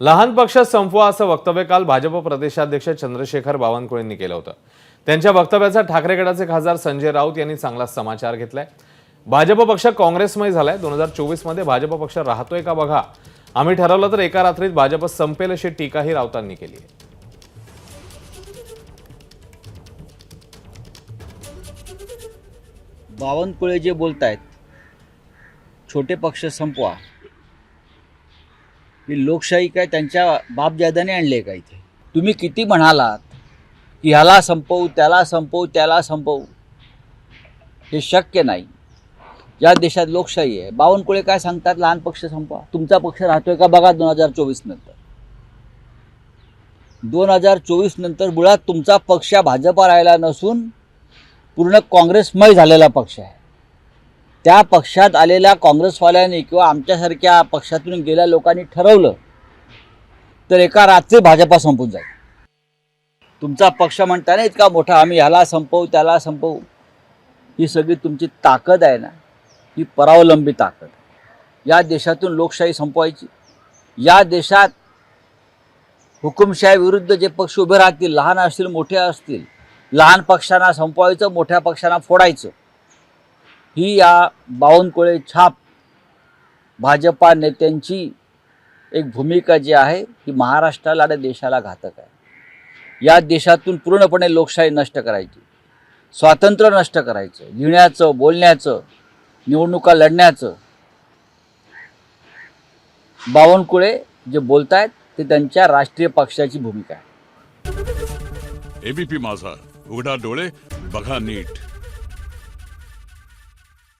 लहान पक्ष संपवा असं वक्तव्य काल भाजप प्रदेशाध्यक्ष चंद्रशेखर बावनकुळेंनी केलं होतं. त्यांच्या वक्तव्याचा ठाकरे गटाचे खासदार संजय राऊत यांनी चांगला समाचार घेतलाय. भाजप पक्ष काँग्रेसमय झालाय. दोन हजार चोवीसमध्ये भाजप पक्ष राहतोय का बघा? आम्ही ठरवलं तर एका रात्रीत भाजप संपेल अशी टीकाही राऊतांनी केली आहे. बावनकुळे जे बोलत आहेत छोटे पक्ष संपवा. ही लोकशाही काय त्यांच्या बापजाद्याने आणले का इथे? तुम्ही किती म्हणालात की ह्याला संपवू त्याला संपवू त्याला संपवू? हे शक्य नाही. या देशात लोकशाही आहे. बावनकुळे काय सांगतात? लहान पक्ष संपवा. तुमचा पक्ष राहतोय का बघा दोन हजार चोवीस नंतर. दोन हजार चोवीस नंतर मुळात तुमचा पक्ष भाजपा राहिला नसून पूर्ण काँग्रेसमय झालेला पक्ष आहे. त्या पक्षात आलेल्या काँग्रेसवाल्यांनी किंवा आमच्यासारख्या पक्षातून गेल्या लोकांनी ठरवलं तर एका रात्री भाजपा संपून जाईल. तुमचा पक्ष म्हणता ना इतका मोठा आम्ही ह्याला संपवू त्याला संपवू. ही सगळी तुमची ताकद आहे ना ही परावलंबी ताकद. या देशातून लोकशाही संपवायची. या देशात हुकुमशाही विरुद्ध जे पक्ष उभे राहतील लहान असतील मोठे असतील लहान पक्षांना संपवायचं मोठ्या पक्षांना फोडायचं. ही या बावनकुळे छाप भाजपा नेत्यांची एक भूमिका जी आहे ही महाराष्ट्राला आणि देशाला घातक आहे. या देशातून पूर्णपणे लोकशाही नष्ट करायची स्वातंत्र्य नष्ट करायचं लिहिण्याचं बोलण्याचं निवडणुका लढण्याचं. बावनकुळे जे बोलत आहेत ते त्यांच्या राष्ट्रीय पक्षाची भूमिका आहे. एबीपी माझा उघडा डोळे बघा नीट.